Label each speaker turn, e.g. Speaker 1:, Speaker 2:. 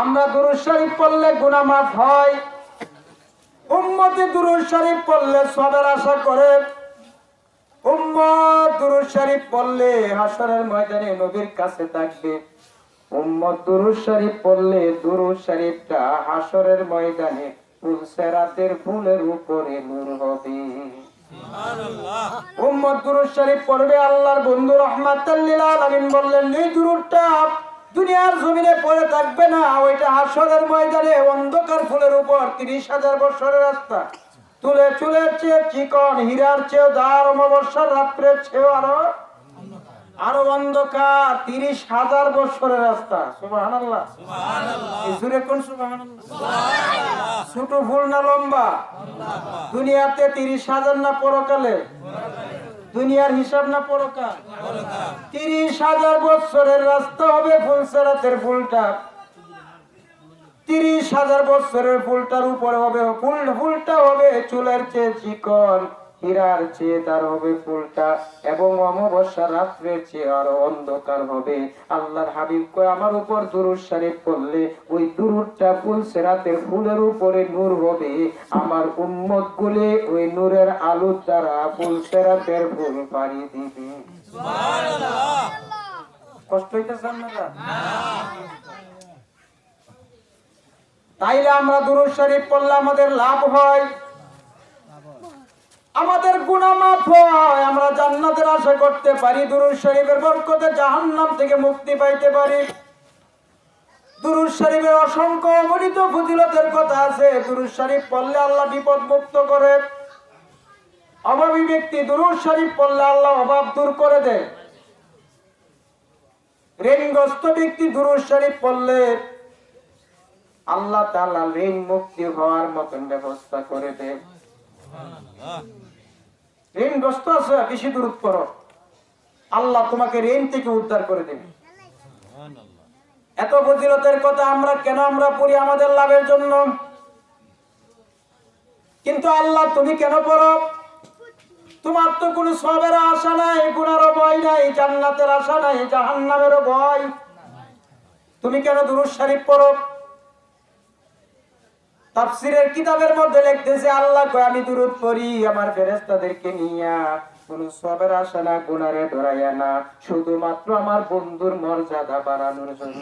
Speaker 1: আমরা দুরুদ শরীফ পড়লে গুনাহ মাফ হয়। উম্মতে দুরুদ শরীফ পড়লে সবের আশা করে। উম্মত দুরুদ শরীফ পড়লে হাসরের ময়দানে নবীর কাছে থাকবে। উম্মত দুরুদ শরীফ পড়লে দুরুদ শরীফটা হাসরের ময়দানে ফুলসেরাতের ফুলের উপরে নূর হবে। উম্মত দুরুদ শরীফ পড়বে আল্লাহর বন্ধু রহমাতুল্লিল আলামিন বললেন, এই দুরুদটা দুনিয়ার জমিনে পড়ে থাকবে না, ওইটা হাসরের ময়দানে অন্ধকার ফুলের উপর, তিরিশ হাজার বছরের রাস্তা। তুলে চুলের চেয়ে চিকন, হীরার চেয়ে দার অমাবস্যার রাত্রের চেয়ে আরও আরও অন্ধকার, তিরিশ হাজার বছরের রাস্তা। সুবাহান ছোট ফুল না লম্বা? দুনিয়াতে তিরিশ হাজার না পরকালে? দুনিয়ার হিসাব না পরকা তিরিশ হাজার বৎসরের রাস্তা হবে ফুলসেরাতের ফুলটা। তিরিশ হাজার বৎসরের ফুলটার উপরে হবে ফুল ফুলটা হবে চুলের চেয়ে চিকন হীরার চেয়ে তার হবে ফুলটা এবং অমাবস্যা রাত্রের চেয়ে আরও অন্ধকার হবে। আল্লাহর হাবিব কয় আমার উপর দুরুদ শরীফ পড়লে ওই দুরুদটা ফুল সেরাতের ফুলের উপরে নূর হবে। আমার উম্মত গুলে ওই নূরের আলোর দ্বারা ফুল সেরাতের ফুল পাড়ি দিবে। কষ্ট হইতেছে আপনারা? তাইলে আমরা দুরুদ শরীফ পড়লে আমাদের লাভ হয়। আমাদের গুনাহ মাফ হয়, আমরা জান্নাতের আশা করতে পারি, দুরুদ শরীফের বরকতে জাহান্নাম থেকে মুক্তি পাইতে পারি। দুরুদ শরীফের অসংখ্য অগণিত ফজিলতের কথা আছে, দুরুদ শরীফ পড়লে আল্লাহ বিপদ মুক্ত করে। অভাবী ব্যক্তি দুরুদ শরীফ পড়লে আল্লাহ অভাব দূর করে দেয়। ঋণগ্রস্ত ব্যক্তি দুরুদ শরীফ পড়লে আল্লাহ তাআলা ঋণ মুক্তি হওয়ার মতন ব্যবস্থা করে দেয়। ঋণগ্রস্ত আছে, বেশি দূর করো। আল্লাহ তোমাকে ঋণ থেকে উদ্ধার করে দেবে। এত ফজিলতের কথা আমরা, কেন আমরা পড়ি আমাদের লাভের জন্য? কিন্তু আল্লাহ, তুমি কেন পড়ো? তোমার তো কোনো সবের আশা নাই গুনারও ভয় নাই, জান্নাতের আশা নাই জাহান্নামেরও ভয়। তুমি কেন দুরুদ শরীফ পড়ো? তাফসিরের কিতাবের মধ্যে লিখতেছে, আল্লাহ কয়, আমি দুরুদ পড়ি, আমার ফেরেশতাদেরকে নিয়া কোন সবের আশা না, গুনারে ধরাইয়া না, শুধুমাত্র আমার বন্ধুর মর্যাদা বাড়ানোর জন্য।